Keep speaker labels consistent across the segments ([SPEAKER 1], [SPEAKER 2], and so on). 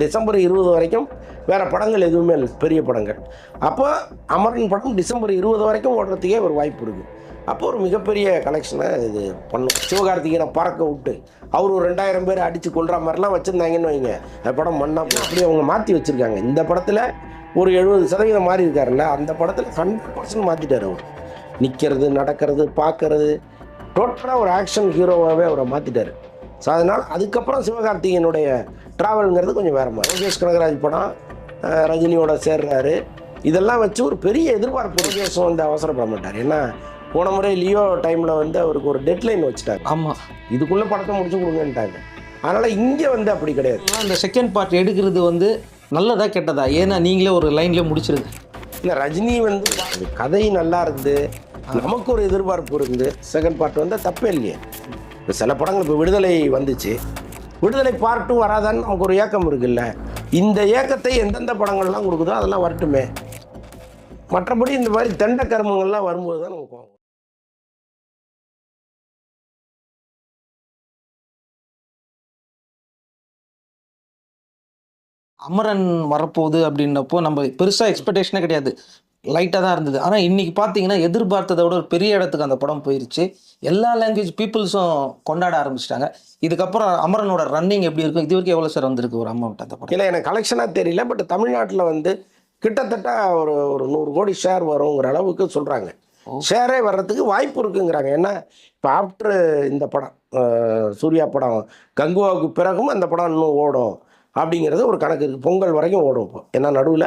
[SPEAKER 1] December இருபது வரைக்கும் வேறு படங்கள் எதுவுமே இல்லை பெரிய படங்கள். அப்போ அமரன் படம் டிசம்பர் இருபது வரைக்கும் ஓடுறதுக்கே ஒரு வாய்ப்பு இருக்குது அப்போ ஒரு மிகப்பெரிய கலெக்ஷனை இது பண்ணும். சிவகார்த்திகேயனை பறக்க விட்டு அவர் ஒரு ரெண்டாயிரம் பேர் அடித்து கொள்கிற மாதிரிலாம் வச்சுருந்தாங்கன்னு வைங்க. அந்த படம் மண்ணா அப்படி அவங்க மாற்றி வச்சுருக்காங்க. இந்த படத்தில் ஒரு எழுபது சதவீதம் மாறி இருக்காருல்ல அந்த படத்தில் ஹண்ட்ரட் பர்சன்ட் மாற்றிட்டார் அவர். நிற்கிறது நடக்கிறது பார்க்கறது டோட்டலாக ஒரு ஆக்ஷன் ஹீரோவாகவே அவரை மாற்றிட்டார் ஸோ அதனால் அதுக்கப்புறம் சிவகார்த்திகேயனுடைய ட்ராவலுங்கிறது கொஞ்சம் வேற மாதிரி. லோகேஷ் கனகராஜ் படம் ரஜினியோட சேர்றாரு. இதெல்லாம் வச்சு ஒரு பெரிய எதிர்பார்ப்பு லோகேஷும் வந்து அவசரப்பட மாட்டார். ஏன்னா போன முறை லியோ டைமில் வந்து அவருக்கு ஒரு டெட்லைன் வச்சுட்டாங்க
[SPEAKER 2] ஆமாம்
[SPEAKER 1] இதுக்குள்ளே படத்தை முடிச்சு கொடுங்கன்ட்டாங்க. அதனால் இங்கே வந்து அப்படி கிடையாது.
[SPEAKER 2] அந்த செகண்ட் பார்ட் எடுக்கிறது வந்து நல்லதா கெட்டதா? ஏன்னா நீங்களே ஒரு லைன்லேயே முடிச்சிருங்க.
[SPEAKER 1] இல்லை ரஜினி வந்து கதை நல்லா இருக்குது. நமக்கு ஒரு எதிர்பார்ப்பு இருக்குது செகண்ட் பார்ட் வந்து தப்பே இல்லையே. சில படங்கள் இப்போ விடுதலை வந்துச்சு. விடுதலை பார்ட் டூ வராதான்னு நமக்கு ஒரு ஏக்கம் இருக்குல்ல. இந்த ஏக்கத்தை எந்தெந்த படங்கள்லாம் கொடுக்குதோ அதெல்லாம் வரட்டுமே. மற்றபடி இந்த மாதிரி தண்ட கர்மங்கள்லாம் வரும்போது தான் நமக்கு கோவம்.
[SPEAKER 2] அமரன் வரப்போகுது அப்படின்னப்போ நம்ம பெருசாக எக்ஸ்பெக்டேஷனே கிடையாது. லைட்டாக தான் இருந்தது. ஆனால் இன்னைக்கு பார்த்தீங்கன்னா எதிர்பார்த்ததை விட ஒரு பெரிய இடத்துக்கு அந்த படம் போயிருச்சு. எல்லா லாங்குவேஜ் பீப்புள்ஸும் கொண்டாட ஆரம்பிச்சிட்டாங்க. இதுக்கப்புறம் அமரனோட ரன்னிங் எப்படி இருக்கும்? இது வரைக்கும் எவ்வளோ சார் வந்திருக்கு ஒரு அமௌண்ட் அந்த படம்?
[SPEAKER 1] இல்லை எனக்கு கலெக்ஷனாக தெரியல பட் தமிழ்நாட்டில் வந்து கிட்டத்தட்ட ஒரு ஒரு நூறு கோடி ஷேர் வருங்கிற அளவுக்கு சொல்கிறாங்க ஷேரே வர்றதுக்கு வாய்ப்பு இருக்குங்கிறாங்க. ஏன்னா இப்போ ஆஃப்டர் இந்த படம் சூர்யா படம் கங்குவாவுக்கு பிறகும் அந்த படம் இன்னும் ஓடும். அப்படிங்கிறது ஒரு கணக்கு இருக்குது பொங்கல் வரைக்கும் ஓடும் இப்போ. ஏன்னா நடுவில்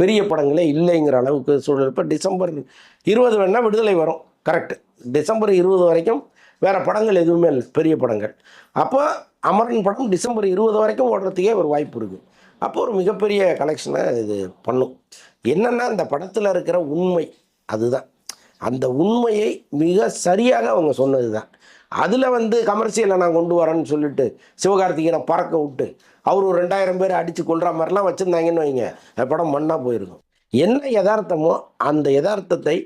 [SPEAKER 1] பெரிய படங்களே இல்லைங்கிற அளவுக்கு சூழல். இப்போ டிசம்பர் இருபது வேணால் விடுதலை வரும். கரெக்ட் டிசம்பர் இருபது வரைக்கும் வேறு படங்கள் எதுவுமே இல்லை. பெரிய படங்கள். அப்போ அமரன் படம் டிசம்பர் இருபது வரைக்கும் ஓடுறதுக்கே ஒரு வாய்ப்பு இருக்குது அப்போ ஒரு மிகப்பெரிய கலெக்ஷனை இது பண்ணும். என்னென்னா அந்த படத்தில் இருக்கிற உண்மை அதுதான். அந்த உண்மையை மிக சரியாக அவங்க சொன்னது தான் அதில் வந்து கமர்ஷியலை நான் கொண்டு வரேன்னு சொல்லிட்டு சிவகார்த்திகேயனை பறக்க விட்டு அவர் ஒரு ரெண்டாயிரம் பேர் அடித்து கொள்கிற மாதிரிலாம் வச்சுருந்தாங்கன்னு வைங்க படம் மண்ணாக போயிருக்கும். என்ன யதார்த்தமோ அந்த யதார்த்தத்தை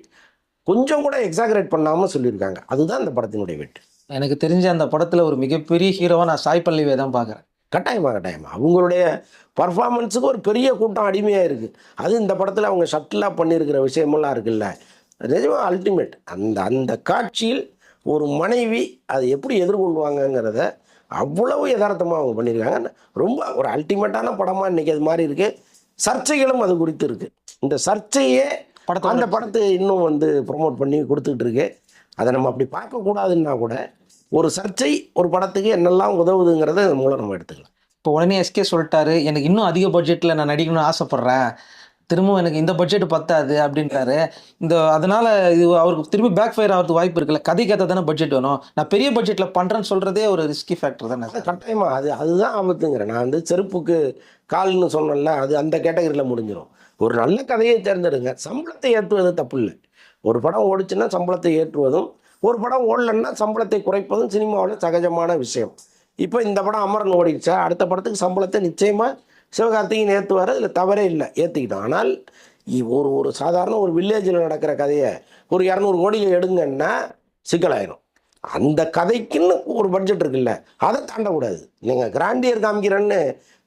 [SPEAKER 1] கொஞ்சம் கூட எக்ஸாகரேட் பண்ணாமல் சொல்லியிருக்காங்க. அதுதான் அந்த படத்தினுடைய வெற்றி
[SPEAKER 2] எனக்கு தெரிஞ்ச அந்த படத்தில் ஒரு மிகப்பெரிய ஹீரோவாக நான் சாய் பல்லவியை தான் பார்க்குறேன்.
[SPEAKER 1] கட்டாயமா கட்டாயமா. அவங்களுடைய பர்ஃபார்மன்ஸுக்கு ஒரு பெரிய கூட்டம் அடிமையாக இருக்குது அது இந்த படத்தில் அவங்க ஷட்டிலாக பண்ணியிருக்கிற விஷயமெல்லாம் இருக்குல்ல. நிஜமா அல்டிமேட் அந்த அந்த காட்சியில் ஒரு மனைவி அதை எப்படி எதிர்கொள்வாங்கங்கிறத அவ்வளவு யதார்த்தமாக அவங்க பண்ணியிருக்காங்க. ரொம்ப ஒரு அல்டிமேட்டான படமாக இன்றைக்கி அது மாதிரி இருக்குது சர்ச்சைகளும் அது குறித்து இருக்குது இந்த சர்ச்சையே
[SPEAKER 2] படத்தோட
[SPEAKER 1] அந்த படத்தை இன்னும் வந்து ப்ரொமோட் பண்ணி கொடுத்துக்கிட்டு இருக்கு. அதை நம்ம அப்படி பார்க்கக்கூடாதுன்னா கூட ஒரு சர்ச்சை ஒரு படத்துக்கு என்னெல்லாம் உதவுதுங்கிறத மூலம் நம்ம எடுத்துக்கலாம்.
[SPEAKER 2] இப்போ உடனே எஸ்கே சொல்லிட்டாரு எனக்கு இன்னும் அதிக பட்ஜெட்டில் நான் நடிக்கணும்னு ஆசைப்பட்றேன். திரும்பவும் எனக்கு இந்த பட்ஜெட் பத்தாது அப்படின்றாரு. இந்த அதனால இது அவருக்கு திரும்பி பேக் ஃபயர் ஆகிறதுக்கு வாய்ப்பு இருக்குல்ல. கதை ஏற்ற தானே பட்ஜெட் வேணும். நான் பெரிய பட்ஜெட்டில் பண்ணுறேன்னு சொல்கிறதே ஒரு ரிஸ்கி ஃபேக்டர் தானே
[SPEAKER 1] அது கட்டாயமா அது அதுதான் ஆபத்துங்கிறேன் நான் வந்து செருப்புக்கு கால்னு சொன்னேன்ல அது அந்த கேட்டகரியில் முடிஞ்சிடும் ஒரு நல்ல கதையை தேர்ந்தெடுங்க. சம்பளத்தை ஏற்றுவது தப்பு இல்லை ஒரு படம் ஓடிச்சுன்னா சம்பளத்தை ஏற்றுவதும் ஒரு படம் ஓடலைன்னா சம்பளத்தை குறைப்பதும் சினிமாவில் சகஜமான விஷயம். இப்போ இந்த படம் அமரன் ஓடிடுச்சா? அடுத்த படத்துக்கு சம்பளத்தை நிச்சயமாக சிவகார்த்திகேயன் ஏற்றுவார் அதில் தவறே இல்லை ஏற்றுக்கிட்டோம் ஆனால் ஒரு ஒரு சாதாரண ஒரு வில்லேஜில் நடக்கிற கதையை ஒரு இரநூறு கோடியில் எடுங்கன்னா சிக்கலாயிரும். அந்த கதைக்குன்னு ஒரு பட்ஜெட் இருக்குல்ல அதை தாண்டக்கூடாது. நீங்கள் கிராண்டியர் காமிக்கிறேன்னு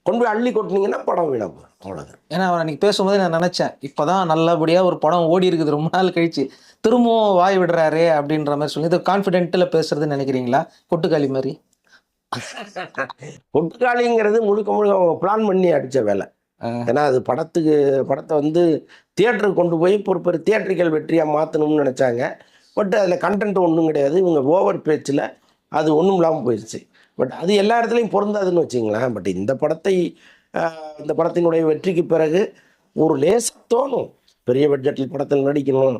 [SPEAKER 1] கொண்டு போய் அள்ளி கொட்டினீங்கன்னா படம் வீணாக போகும் அவ்வளோதான்
[SPEAKER 2] ஏன்னா அவர் அன்றைக்கி பேசும்போது நான் நினச்சேன் இப்போ தான் நல்லபடியாக ஒரு படம் ஓடி இருக்குது ரொம்ப நாள் கழிச்சு. திரும்பவும் வாய் விடுறாரே அப்படின்ற மாதிரி சொல்லி இது கான்ஃபிடென்ட்டில் பேசுறதுன்னு நினைக்கிறீங்களா? கொட்டுக்காளி மாதிரி.
[SPEAKER 1] பொட்டுக்காளிங்கிறது முழுக்க முழுக்க அவங்க பிளான் பண்ணி அடித்த வேலை. ஏன்னா அது படத்துக்கு படத்தை வந்து தியேட்டருக்கு கொண்டு போய் ஒரு பெரிய தியேட்டரிக்கல் வெற்றியாக மாற்றணும்னு நினச்சாங்க. பட் அதில் கண்டென்ட் ஒன்றும் கிடையாது. இவங்க ஓவர் பேச்சில் அது ஒன்றும் இல்லாமல் போயிடுச்சு பட் அது எல்லா இடத்துலையும் பொருந்தாதுன்னு வச்சுங்களேன். பட் இந்த படத்தை இந்த படத்தினுடைய வெற்றிக்கு பிறகு ஒரு லேசாக தோணும். பெரிய பட்ஜெட்டில் படத்தில் நடிக்கணும்.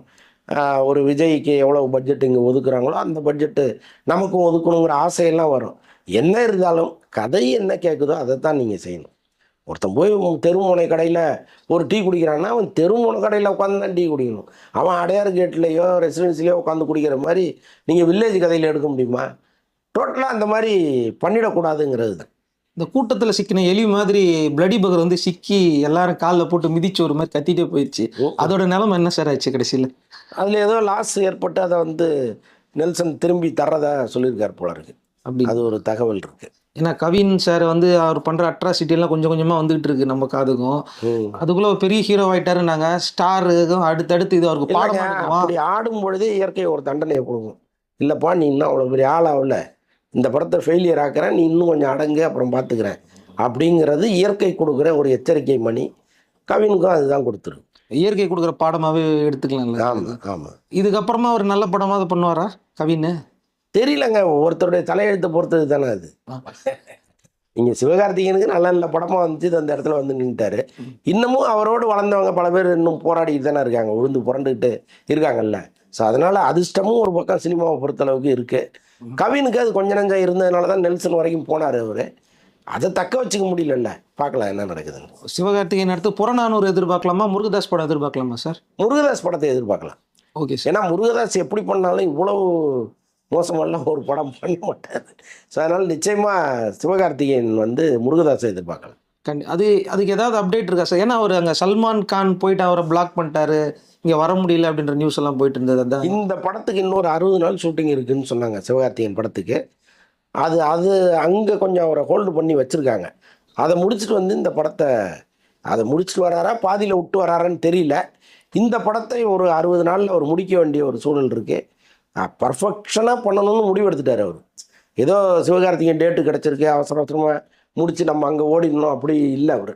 [SPEAKER 1] ஒரு விஜய்க்கு எவ்வளோ பட்ஜெட் இங்கே ஒதுக்குறாங்களோ அந்த பட்ஜெட்டு நமக்கும் ஒதுக்கணுங்கிற ஆசையெல்லாம் வரும். என்ன இருந்தாலும் கதை என்ன கேட்குதோ அதை தான் நீங்கள் செய்யணும். ஒருத்தன் போய் தெருமுனை கடையில் ஒரு டீ குடிக்கிறான்னா அவன் தெருமுனை கடையில் உட்காந்து தான் டீ குடிக்கணும். அவன் அடையார் கேட்லேயோ ரெசிடென்சிலையோ உட்காந்து குடிக்கிற மாதிரி நீங்கள் வில்லேஜ் கதையில் எடுக்க முடியுமா? டோட்டலாக அந்த மாதிரி பண்ணிடக்கூடாதுங்கிறது தான்
[SPEAKER 2] இந்த கூட்டத்தில் சிக்கின எலி மாதிரி பிளடி பகர் வந்து சிக்கி எல்லாரும் காலில் போட்டு மிதிச்சு ஒரு மாதிரி கத்திட்டே போயிடுச்சு. அதோட நிலைமை என்ன சார் ஆச்சு கடைசியில்?
[SPEAKER 1] அதில் ஏதோ லாஸ் ஏற்பட்டு அதை வந்து நெல்சன் திரும்பி தர்றதா சொல்லியிருக்கார் போல இருக்கு.
[SPEAKER 2] அப்படி.
[SPEAKER 1] அது ஒரு தகவல் இருக்குது
[SPEAKER 2] ஏன்னா கவின் சார் வந்து அவர் பண்ற அட்ராசிட்டி எல்லாம் கொஞ்சம் கொஞ்சமா வந்துகிட்டு இருக்கு நம்ம காதுக்கும். அதுக்குள்ள ஒரு பெரிய ஹீரோ ஆயிட்டாரு நாங்க ஸ்டார் அடுத்தடுத்து இது அவருக்கு பாடமா
[SPEAKER 1] அப்படி ஆடும் பொழுதே இயற்கை ஒரு தண்டனையை கொடுக்கும். இல்லைப்பா நீ இன்னும் அவ்வளோ பெரிய ஆளாகல இந்த படத்தை ஃபெயிலியர் ஆக்குறேன் நீ இன்னும் கொஞ்சம் அடங்கு அப்புறம் பார்த்துக்கிறேன் அப்படிங்கிறது இயற்கை கொடுக்குற ஒரு எச்சரிக்கை மணி. கவினுக்கும் அதுதான் கொடுத்துருக்கு
[SPEAKER 2] இயற்கை கொடுக்குற பாடமாவே எடுத்துக்கலாம்ல.
[SPEAKER 1] ஆமாம் ஆமாம்
[SPEAKER 2] இதுக்கப்புறமா ஒரு நல்ல படமா அதை பண்ணுவாரா கவின்
[SPEAKER 1] தெரியலங்க. ஒருத்தருடைய தலையெழுத்தை பொறுத்தது தானே அது. இங்கே சிவகார்த்திகேயனுக்கு நல்ல நல்ல படமாக வந்துச்சு. அந்த இடத்துல வந்து நின்றுட்டாரு இன்னமும் அவரோடு வளர்ந்தவங்க பல பேர் இன்னும் போராடிட்டு தானே இருக்காங்க. உழுந்து புரண்டுக்கிட்டு இருக்காங்கல்ல. ஸோ அதனால அதிர்ஷ்டமும் ஒரு பக்கம் சினிமாவை பொறுத்தளவுக்கு இருக்கு. கவினுக்கு அது கொஞ்ச நஞ்சம் இருந்ததுனால தான் நெல்சன் வரைக்கும் போனார் அவர். அதை தக்க வச்சுக்க முடியலல்ல. பார்க்கலாம் என்ன நடக்குதுன்னு.
[SPEAKER 2] சிவகார்த்திகேயன் அடுத்து புறநானூறு எதிர்பார்க்கலாமா? முருகதாஸ் படம் எதிர்பார்க்கலாமா சார்?
[SPEAKER 1] முருகதாஸ் படத்தை எதிர்பார்க்கலாம்.
[SPEAKER 2] Okay sir.
[SPEAKER 1] ஏன்னா முருகதாஸ் எப்படி பண்ணாலும் இவ்வளவு மோசமெல்லாம் ஒரு படம் பண்ண மாட்டார். ஸோ அதனால் நிச்சயமாக சிவகார்த்திகேயன் வந்து முருகதாஸை எதிர்பார்க்கலாம்.
[SPEAKER 2] கண்டி அது அதுக்கு ஏதாவது அப்டேட் இருக்கா சார்? ஏன்னா அவர் அங்கே சல்மான் கான் போயிட்டு அவரை பிளாக் பண்ணிட்டாரு. இங்கே வர முடியல அப்படின்ற நியூஸ் எல்லாம் போயிட்டு இருந்தது. அதான்
[SPEAKER 1] இந்த படத்துக்கு இன்னொரு அறுபது நாள் ஷூட்டிங் இருக்குன்னு சொன்னாங்க சிவகார்த்திகேயன் படத்துக்கு. அது அது அங்கே கொஞ்சம் அவரை ஹோல்டு பண்ணி வச்சுருக்காங்க. அதை முடிச்சுட்டு வந்து இந்த படத்தை அதை முடிச்சுட்டு வராரா பாதியில் விட்டு வராரான்னு தெரியல. இந்த படத்தை ஒரு அறுபது நாளில் அவர் முடிக்க வேண்டிய ஒரு சூழல் இருக்குது பர்ஃபெக்ஷனாக பண்ணணும்னு முடிவு எடுத்துட்டார் அவர். ஏதோ சிவகார்த்திகேயன் டேட்டு கிடச்சிருக்கு அவசர அவசரமாக முடிச்சு நம்ம அங்கே ஓடிடணும் அப்படி இல்லை அவர்.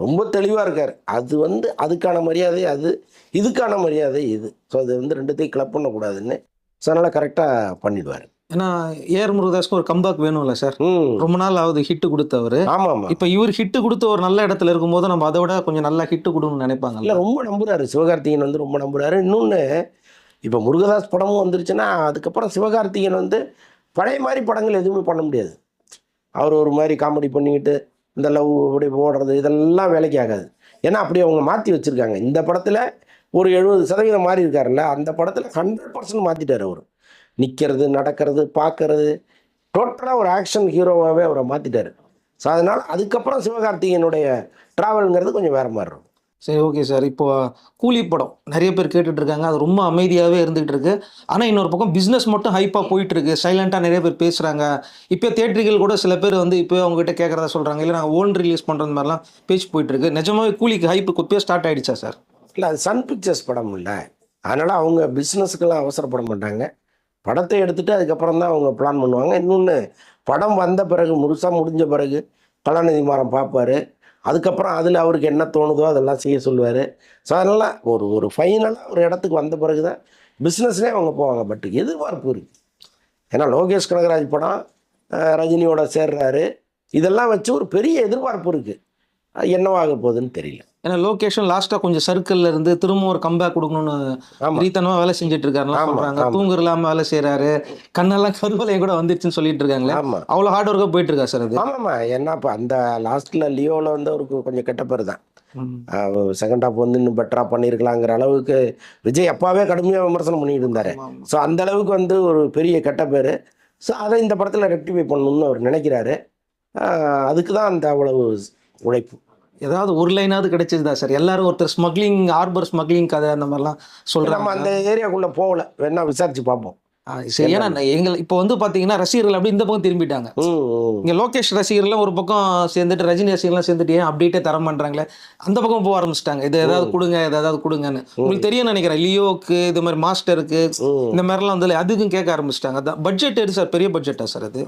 [SPEAKER 1] ரொம்ப தெளிவாக இருக்கார். அது வந்து அதுக்கான மரியாதை அது இதுக்கான மரியாதை இது. ஸோ அது வந்து ரெண்டுத்தையும் கிளப் பண்ணக்கூடாதுன்னு ஸோ அதனால் கரெக்டாக பண்ணிடுவார்.
[SPEAKER 2] ஏன்னா ஏஆர் முருகதாஸ்க்கு ஒரு கம்பேக் வேணும்ல சார்
[SPEAKER 1] ம்.
[SPEAKER 2] ரொம்ப நாள் ஆகுது ஹிட் கொடுத்தவர்
[SPEAKER 1] ஆமாம் ஆமாம்.
[SPEAKER 2] இப்போ இவர் ஹிட் கொடுத்த ஒரு நல்ல இடத்துல இருக்கும்போது நம்ம அதை விட கொஞ்சம் நல்லா ஹிட் கொடுக்கணும்னு நினைப்பாங்கல்ல?
[SPEAKER 1] இல்லை ரொம்ப நம்புறாரு. சிவகார்த்திகேயன் வந்து ரொம்ப நம்புறாரு. இன்னொன்று இப்போ முருகதாஸ் படமும் வந்துருச்சுன்னா அதுக்கப்புறம் சிவகார்த்திகேயன் வந்து பழைய மாதிரி படங்கள் எதுவுமே பண்ண முடியாது. அவர் ஒரு மாதிரி காமெடி பண்ணிக்கிட்டு இந்த லவ் அப்படி ஓடுறது இதெல்லாம் வேலைக்கு ஆகாது. ஏன்னா அப்படி அவங்க மாற்றி வச்சுருக்காங்க. இந்த படத்தில் ஒரு எழுபது சதவீதம் மாறி இருக்காருல்ல அந்த படத்தில் ஹண்ட்ரட் பர்சன்ட் மாற்றிட்டார் அவர். நிற்கிறது நடக்கிறது பார்க்கறது டோட்டலாக ஒரு ஆக்ஷன் ஹீரோவாகவே அவரை மாற்றிட்டார் ஸோ அதனால் அதுக்கப்புறம் சிவகார்த்திகேயனுடைய ட்ராவலுங்கிறது கொஞ்சம் வேறு மாதிரி இருக்கும்.
[SPEAKER 2] சரி ஓகே சார் இப்போ கூலி படம். நிறைய பேர் கேட்டுட்டு இருக்காங்க அது ரொம்ப அமைதியாகவே இருந்துகிட்டு இருக்கு ஆனால் இன்னொரு பக்கம் பிஸ்னஸ் மட்டும் ஹைப்பாக போயிட்டு இருக்கு சைலண்டாக நிறைய பேர் பேசுகிறாங்க இப்போ தேட்டர்கள் கூட சில பேர் வந்து இப்போ அவங்ககிட்ட கேட்குறதா சொல்கிறாங்க இல்லை நாங்கள் ஓன் ரிலீஸ் பண்ணுறது மாதிரிலாம் பேச்சு போயிட்டு இருக்கு நிஜமாவே கூலிக்கு ஹைப்பு குப்பையாக ஸ்டார்ட் ஆகிடுச்சா சார்
[SPEAKER 1] இல்லை அது சன் பிக்சர்ஸ் படம் இல்லை. அதனால் அவங்க பிஸ்னஸுக்கெல்லாம் அவசரப்பட மாட்டாங்க. படத்தை எடுத்துகிட்டு அதுக்கப்புறம் தான் அவங்க பிளான் பண்ணுவாங்க. இன்னொன்று படம் வந்த பிறகு முழுசாக முடிஞ்ச பிறகு கலாநிதி மாறன் பார்ப்பாரு அதுக்கப்புறம் அதில் அவருக்கு என்ன தோணுதோ அதெல்லாம் செய்ய சொல்லுவார். ஸோ அதனால் ஒரு ஒரு ஃபைனலாக ஒரு இடத்துக்கு வந்த பிறகு தான் பிஸ்னஸ்லேயே அவங்க போவாங்க. பட் எதிர்பார்ப்பு இருக்குது ஏன்னா லோகேஷ் கனகராஜ் படம் ரஜினியோட சேர்றாரு. இதெல்லாம் வச்சு ஒரு பெரிய எதிர்பார்ப்பு இருக்குது என்னவாக போகுதுன்னு தெரியல.
[SPEAKER 2] ஏன்னா லொகேஷன் லாஸ்ட்டாக கொஞ்சம் சர்க்கிளில் இருந்து திரும்ப ஒரு கம்பேக் கொடுக்கணும்னு ரீத்தனமாக வேலை செஞ்சுட்டு இருக்காருலாம் சொல்கிறாங்க. தூங்குற இல்லாமல் வேலை செய்கிறாரு கண்ணெல்லாம் கருவலையும் கூட வந்துருச்சுன்னு சொல்லிட்டு இருக்காங்களே
[SPEAKER 1] ஆமாம்
[SPEAKER 2] அவ்வளோ ஹார்ட் ஒர்க்காக போயிட்டு இருக்கா சார் அது?
[SPEAKER 1] ஆமாம்மா. ஏன்னா இப்போ அந்த லாஸ்ட்டில் லியோவில் வந்து அவருக்கு கொஞ்சம் கெட்ட பேர் தான். செகண்ட் ஹாஃப் வந்து இன்னும் பெட்டராக பண்ணியிருக்கலாங்கிற அளவுக்கு விஜய் அப்பாவே கடுமையாக விமர்சனம் பண்ணிட்டு இருந்தார். ஸோ அந்த அளவுக்கு வந்து ஒரு பெரிய கெட்ட பேர். ஸோ அதை இந்த படத்தில் ரெக்டிஃபை பண்ணணும்னு அவர் நினைக்கிறாரு. அதுக்கு தான் அந்த அவ்வளவு உழைப்பு.
[SPEAKER 2] ஏதாவது ஒரு லைனாவது கிடைச்சதா சார்? எல்லாரும் ஒருத்தர் ஸ்மக்லிங் ஹார்பர் ஸ்மக்லிங் கதை அந்த மாதிரிலாம்
[SPEAKER 1] நம்ம
[SPEAKER 2] சொல்றாங்க
[SPEAKER 1] அந்த ஏரியாக்குள்ளே போகல. வேணா விசாரிச்சு பார்ப்போம்
[SPEAKER 2] சரி ஏன்னா எங்கள் இப்போ வந்து பார்த்தீங்கன்னா ரசிகர்கள் அப்படி இந்த பக்கம் திரும்பிட்டாங்க. இங்கே லோகேஷ் ரசிகர்லாம் ஒரு பக்கம் சேர்ந்துட்டு ரஜினி ரசிகர்லாம் சேர்ந்துட்டு ஏன் அப்டேட்டே தர மாட்டாங்களே அந்த பக்கம் போக ஆரம்பிச்சிட்டாங்க. இது ஏதாவது கொடுங்க இது ஏதாவது கொடுங்கன்னு. உங்களுக்கு தெரியும் நினைக்கிறேன். லியோக்கு இது மாதிரி மாஸ்டருக்கு. இந்த மாதிரிலாம் வந்து அதுக்கும் கேட்க ஆரம்பிச்சிட்டாங்க. அதான் பட்ஜெட் சார்? பெரிய பட்ஜெட்டா சார் அது?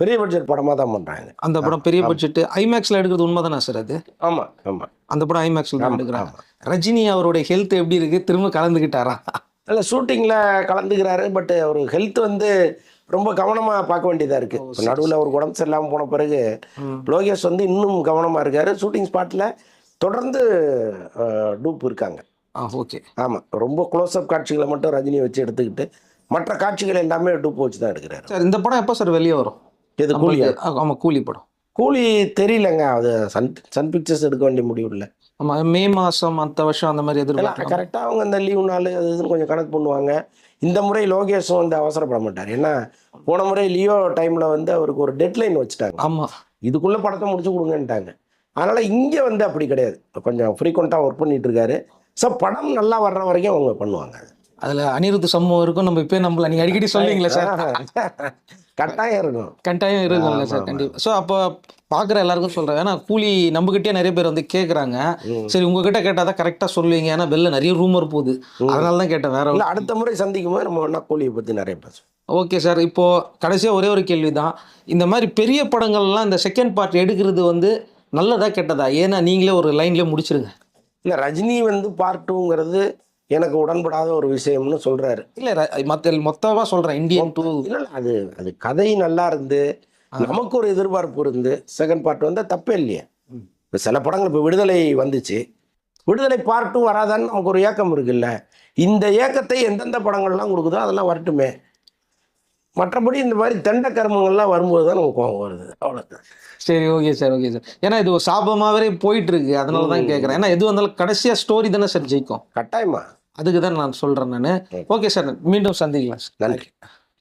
[SPEAKER 1] பெரிய பட்ஜெட் படமாக தான் பண்ணுறாங்க
[SPEAKER 2] அந்த படம் பெரிய பட்ஜெட் ஐமேக்ஸில் எடுக்கிறது உண்மைதானா சார் அது?
[SPEAKER 1] ஆமாம் ஆமாம்
[SPEAKER 2] அந்த படம் ஐமேக்ஸில் தான் எடுக்கிறாங்க. ரஜினி அவருடைய ஹெல்த் எப்படி இருக்கு? திரும்ப கலந்துக்கிட்டாரா
[SPEAKER 1] இல்லை ஷூட்டிங்கில் கலந்துக்கிறாரு பட் அவர் ஹெல்த் வந்து ரொம்ப கவனமாக பார்க்க வேண்டியதாக இருக்குது நடுவில் ஒரு உடம்பு சரியில்லாமல் போன பிறகு லோகேஷ் வந்து இன்னும் கவனமாக இருக்காரு. ஷூட்டிங் ஸ்பாட்டில் தொடர்ந்து டூப் இருக்காங்க.
[SPEAKER 2] ஆ ஓகே.
[SPEAKER 1] ஆமாம் ரொம்ப க்ளோஸ்அப் காட்சிகளை மட்டும் ரஜினியை வச்சு எடுத்துக்கிட்டு மற்ற காட்சிகள் எல்லாமே டூப் வச்சு தான் எடுக்கிறாரு.
[SPEAKER 2] சார் இந்த படம் எப்போ சார் வெளியே வரும்?
[SPEAKER 1] இது கூலி
[SPEAKER 2] ஆமாம் கூலி படம்.
[SPEAKER 1] கூலி தெரியலங்க. அது சன் சன் பிக்சர்ஸ் எடுக்க வேண்டிய முடிவு இல்லை
[SPEAKER 2] ஆமாம் மே மாதம் மற்ற வருஷம் அந்த மாதிரி எதிர்பார்க்கலாம்.
[SPEAKER 1] கரெக்டாக அவங்க இந்த லீவு நாள் அது இதுன்னு கொஞ்சம் கணக்கு பண்ணுவாங்க. இந்த முறை லோகேஷும் வந்து அவசரப்பட மாட்டார். ஏன்னா போன முறை லியோ டைமில் வந்து அவருக்கு ஒரு டெட்லைன் வச்சுட்டாங்க.
[SPEAKER 2] ஆமாம்
[SPEAKER 1] இதுக்குள்ளே படத்தை முடிச்சு கொடுங்கன்ட்டாங்க. அதனால் இங்கே வந்து அப்படி கிடையாது. கொஞ்சம் ஃப்ரீக்வெண்ட்டாக ஒர்க் பண்ணிட்டு இருக்காரு ஸோ படம் நல்லா வர்ற வரைக்கும் அவங்க பண்ணுவாங்க
[SPEAKER 2] அதில் அனிருத் சம்பவம் இருக்கும். நம்ம இப்போ நம்மள நீங்கள் அடிக்கடி சொல்லுவீங்களே சார்.
[SPEAKER 1] கட்டாயம் இருக்கும்
[SPEAKER 2] கட்டாயம் இருக்கும்ல சார் கண்டிப்பாக ஸோ அப்போ பார்க்குற எல்லாருக்கும் சொல்கிறேன் ஏன்னா கூலி நம்மகிட்டயே நிறைய பேர் வந்து கேட்குறாங்க சரி உங்ககிட்ட கேட்டால் தான் கரெக்டாக சொல்லுவீங்க. ஏன்னா வெளில நிறைய ரூமர் போகுது. அதனால தான் கேட்டேன் வேற
[SPEAKER 1] இல்லை அடுத்த முறை சந்திக்கும் போது நம்ம ஒன்றா கூலியை பற்றி நிறைய பேசுவோம்
[SPEAKER 2] ஓகே சார் இப்போ கடைசியாக ஒரே ஒரு கேள்வி தான் இந்த மாதிரி பெரிய படங்கள்லாம் இந்த செகண்ட் பார்ட் எடுக்கிறது வந்து நல்லதா கெட்டதா? ஏன்னா நீங்களே ஒரு லைன்லேயே முடிச்சிருங்க.
[SPEAKER 1] இல்லை ரஜினி வந்து பார்ட் டூங்கிறது எனக்கு உடன்படாத ஒரு விஷயம்னு சொல்கிறாரு
[SPEAKER 2] இல்லை மற்ற மொத்தமாக சொல்கிறேன் இந்தியன் டூ
[SPEAKER 1] இல்லை அது அது கதை நல்லா இருந்து நமக்கு ஒரு எதிர்பார்ப்பு இருந்து செகண்ட் பார்ட் வந்தால் தப்பே இல்லையே. இப்போ சில படங்கள் இப்போ விடுதலை வந்துச்சு. விடுதலை பார்ட் டூ வராதான்னு நமக்கு ஒரு ஏக்கம் இருக்குல்ல. இந்த ஏக்கத்தை எந்தெந்த படங்கள்லாம் கொடுக்குதோ அதெல்லாம் வரட்டுமே. மற்றபடி இந்த மாதிரி தெண்ட கர்மங்கள்லாம் வரும்போது தான் நமக்கு கோவம் வருது. அவ்வளோதான்
[SPEAKER 2] சரி ஓகே சார் ஓகே சார் ஏன்னா இது ஒரு சாபமாகவே போயிட்டு இருக்கு. அதனால தான் கேட்குறேன் ஏன்னா எது வந்தாலும் கடைசியாக ஸ்டோரி தானே சார் ஜெயிக்கும்.
[SPEAKER 1] கட்டாயமா.
[SPEAKER 2] அதுக்கு தான் நான் சொல்கிறேன் நான். ஓகே சார் மீண்டும் சந்திக்கலாம் சார்
[SPEAKER 1] நன்றி.